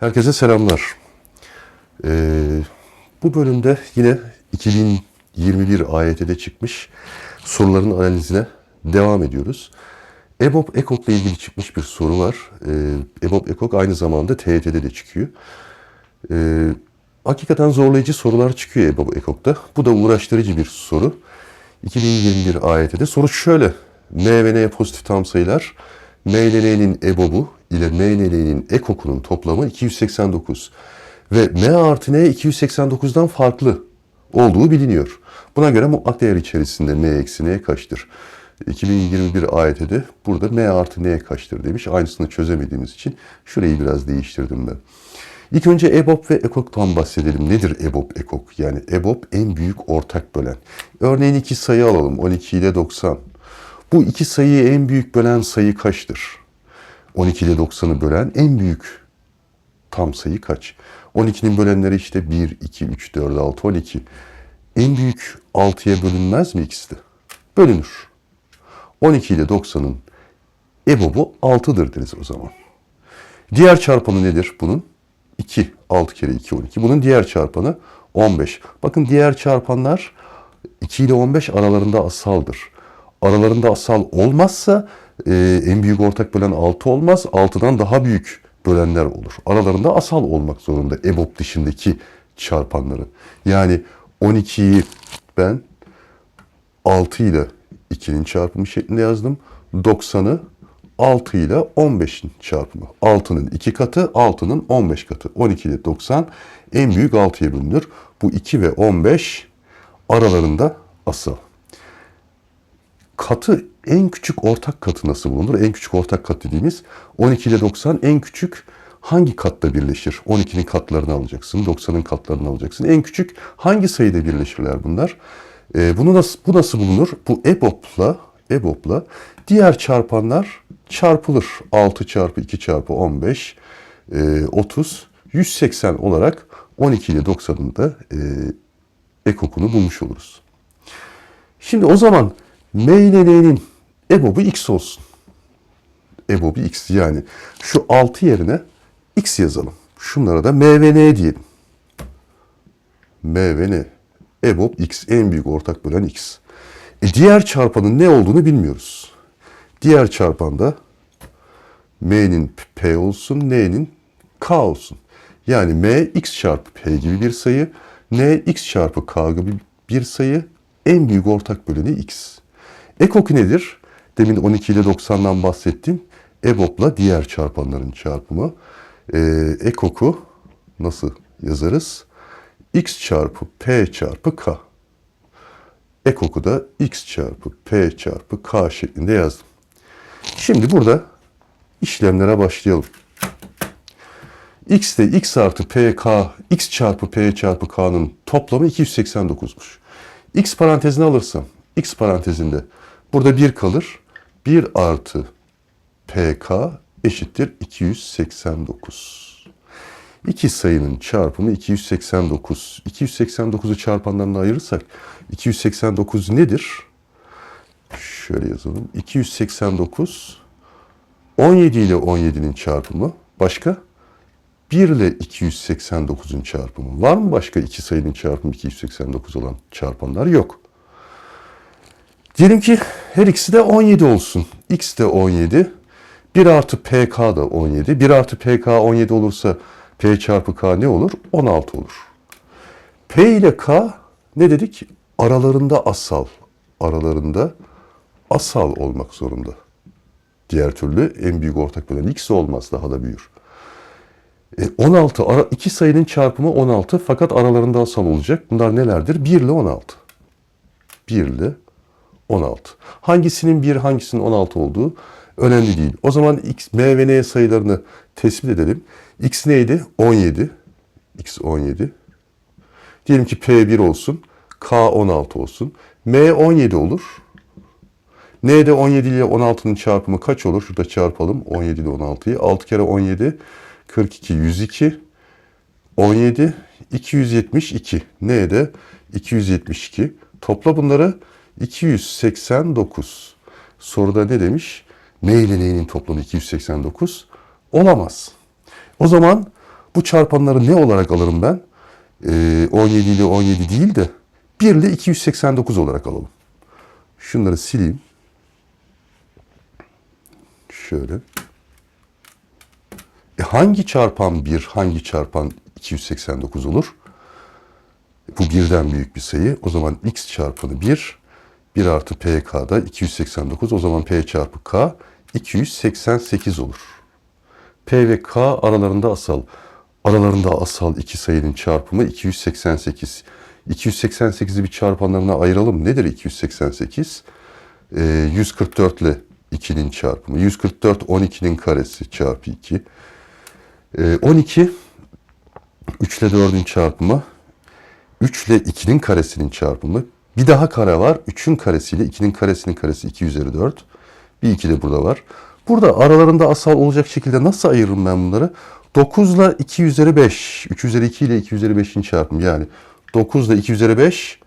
Herkese selamlar. Ee, bu bölümde yine 2021 AYT'de çıkmış soruların analizine devam ediyoruz. EBOB EKOK ile ilgili çıkmış bir soru var. Ee, EBOB EKOK aynı zamanda TYT'de de çıkıyor. Ee, hakikaten zorlayıcı sorular çıkıyor EBOB EKOK'ta. Bu da uğraştırıcı bir soru. 2021 AYT'de soru şöyle. M ve N pozitif tam sayılar. M ile N'nin EBOB'u ile M ile N'nin EKOK'unun toplamı 289. Ve M artı N 289'dan farklı olduğu biliniyor. Buna göre mutlak değer içerisinde M eksi N kaçtır? 2021 AYT'de burada M artı N kaçtır demiş. Aynısını çözemediğimiz için şurayı biraz değiştirdim ben. İlk önce EBOB ve EKOK'tan bahsedelim. Nedir EBOB, EKOK? Yani EBOB en büyük ortak bölen. Örneğin iki sayı alalım. 12 ile 90. Bu iki sayıyı en büyük bölen sayı kaçtır? 12 ile 90'ı bölen en büyük tam sayı kaç? 12'nin bölenleri işte 1, 2, 3, 4, 6, 12. En büyük 6'ya bölünmez mi ikisi de? Bölünür. 12 ile 90'ın EBOB'u 6'dır deriz o zaman. Diğer çarpanı nedir bunun? 2. 6 kere 2 12. Bunun diğer çarpanı 15. Bakın diğer çarpanlar 2 ile 15 aralarında asaldır. Aralarında asal olmazsa e, en büyük ortak bölen 6 olmaz. 6'dan daha büyük bölenler olur. Aralarında asal olmak zorunda EBOB dışındaki çarpanları. Yani 12'yi ben 6 ile 2'nin çarpımı şeklinde yazdım. 90'ı 6 ile 15'in çarpımı. 6'nın 2 katı, 6'nın 15 katı. 12 ile 90 en büyük 6'ya bölünür. Bu 2 ve 15 aralarında asal. Katı en küçük ortak katı nasıl bulunur? En küçük ortak kat dediğimiz 12 ile 90 en küçük hangi katta birleşir? 12'nin katlarını alacaksın, 90'ın katlarını alacaksın. En küçük hangi sayıda birleşirler bunlar? Ee, bunu nasıl, bu nasıl bulunur? Bu EBOB'la EBOB'la diğer çarpanlar çarpılır. 6 çarpı 2 çarpı 15, e, 30, 180 olarak 12 ile 90'ın da e, ekokunu bulmuş oluruz. Şimdi o zaman M ile N'nin EBOB'u X olsun. EBOB'u X yani şu 6 yerine X yazalım. Şunlara da M ve N diyelim. M ve N. EBOB X en büyük ortak bölen X. E diğer çarpanın ne olduğunu bilmiyoruz. Diğer çarpanda M'nin P olsun, N'nin K olsun. Yani M X çarpı P gibi bir sayı, N X çarpı K gibi bir sayı, en büyük ortak böleni X. Ekok nedir? Demin 12 ile 90'dan bahsettim. EBOB'la diğer çarpanların çarpımı. Ee, ekoku nasıl yazarız? X çarpı P çarpı K. Ekoku da X çarpı P çarpı K şeklinde yazdım. Şimdi burada işlemlere başlayalım. X de X artı P K, X çarpı P çarpı K'nın toplamı 289'muş. X parantezine alırsam, X parantezinde burada 1 kalır. 1 artı PK eşittir 289. İki sayının çarpımı 289. 289'u çarpanlarına ayırırsak 289 nedir? Şöyle yazalım. 289 17 ile 17'nin çarpımı başka? 1 ile 289'un çarpımı. Var mı başka iki sayının çarpımı 289 olan çarpanlar? Yok. Diyelim ki her ikisi de 17 olsun. X de 17. 1 artı PK da 17. 1 artı PK 17 olursa P çarpı K ne olur? 16 olur. P ile K ne dedik? Aralarında asal. Aralarında asal olmak zorunda. Diğer türlü en büyük ortak bölen X olmaz. Daha da büyür. E, 16. Ara, iki sayının çarpımı 16 fakat aralarında asal olacak. Bunlar nelerdir? 1 ile 16. 1 ile 16. Hangisinin 1 hangisinin 16 olduğu önemli değil. O zaman X, M ve N sayılarını tespit edelim. X neydi? 17. X 17. Diyelim ki P 1 olsun. K 16 olsun. M 17 olur. N'de 17 ile 16'nın çarpımı kaç olur? Şurada çarpalım 17 ile 16'yı. 6 kere 17 42 102 17 272. N'de 272. Topla bunları 289. Soruda ne demiş? M ile N'nin toplamı 289 olamaz. O zaman Bu çarpanları ne olarak alırım ben? Ee, 17 ile 17 değil de 1 ile 289 olarak alalım. Şunları sileyim. Şöyle. E hangi çarpan 1, hangi çarpan 289 olur? Bu birden büyük bir sayı. O zaman x çarpanı 1, 1 artı pk'da 289. O zaman p çarpı k 288 olur. P ve K aralarında asal. Aralarında asal iki sayının çarpımı 288. 288'i bir çarpanlarına ayıralım. Nedir 288? Ee, 144 ile 2'nin çarpımı. 144 12'nin karesi çarpı 2. Ee, 12 3 ile 4'ün çarpımı. 3 ile 2'nin karesinin çarpımı. Bir daha kare var. 3'ün karesiyle 2'nin karesinin karesi 2 üzeri 4. Bir 2 de burada var. Burada aralarında asal olacak şekilde nasıl ayırırım ben bunları? 9 ile 2 üzeri 5. 3 üzeri 2 ile 2 üzeri 5'in çarpımı. Yani 9 ile 2 üzeri 5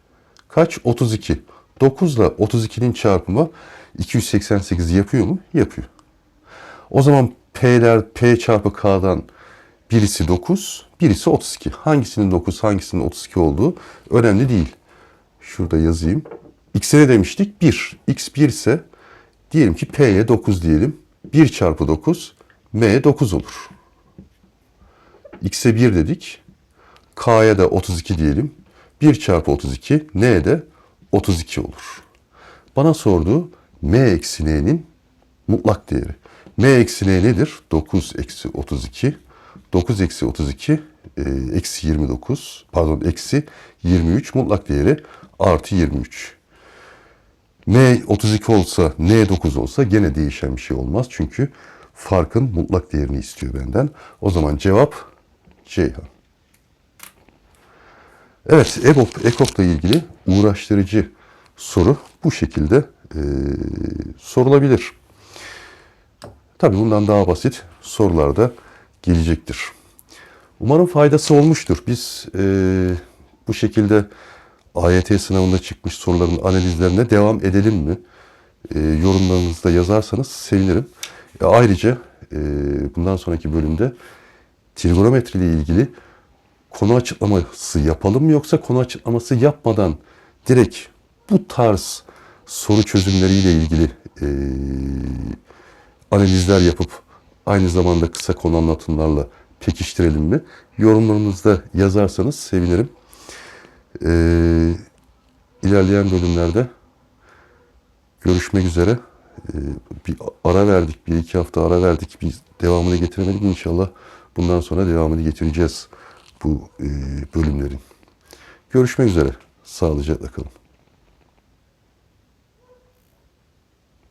kaç? 32. 9 ile 32'nin çarpımı 288 yapıyor mu? Yapıyor. O zaman P'ler P çarpı K'dan birisi 9, birisi 32. Hangisinin 9, hangisinin 32 olduğu önemli değil. Şurada yazayım. X'e ne demiştik? 1. X 1 ise diyelim ki P'ye 9 diyelim. 1 çarpı 9 M 9 olur. X'e 1 dedik. K'ya da 32 diyelim. 1 çarpı 32 N'ye de 32 olur. Bana sorduğu M eksi N'nin mutlak değeri. M eksi N nedir? 9 eksi 32. 9 eksi 32 e, eksi 29 pardon eksi 23 mutlak değeri artı 23. N 32 olsa N 9 olsa gene değişen bir şey olmaz. Çünkü farkın mutlak değerini istiyor benden. O zaman cevap Ceyhan. Evet, EBOB, EKOK'la ilgili uğraştırıcı soru bu şekilde e, sorulabilir. Tabii bundan daha basit sorular da gelecektir. Umarım faydası olmuştur. Biz e, bu şekilde AYT sınavında çıkmış soruların analizlerine devam edelim mi? E, yorumlarınızı da yazarsanız sevinirim. E, ayrıca e, bundan sonraki bölümde trigonometri ile ilgili konu açıklaması yapalım mı yoksa konu açıklaması yapmadan direkt bu tarz soru çözümleriyle ilgili e, analizler yapıp aynı zamanda kısa konu anlatımlarla pekiştirelim mi? Yorumlarınızda yazarsanız sevinirim. Ee, ilerleyen bölümlerde görüşmek üzere. Ee, bir ara verdik, bir iki hafta ara verdik. Bir devamını getiremedik. İnşallah bundan sonra devamını getireceğiz bu e, bölümlerin. Görüşmek üzere. Sağlıcakla kalın.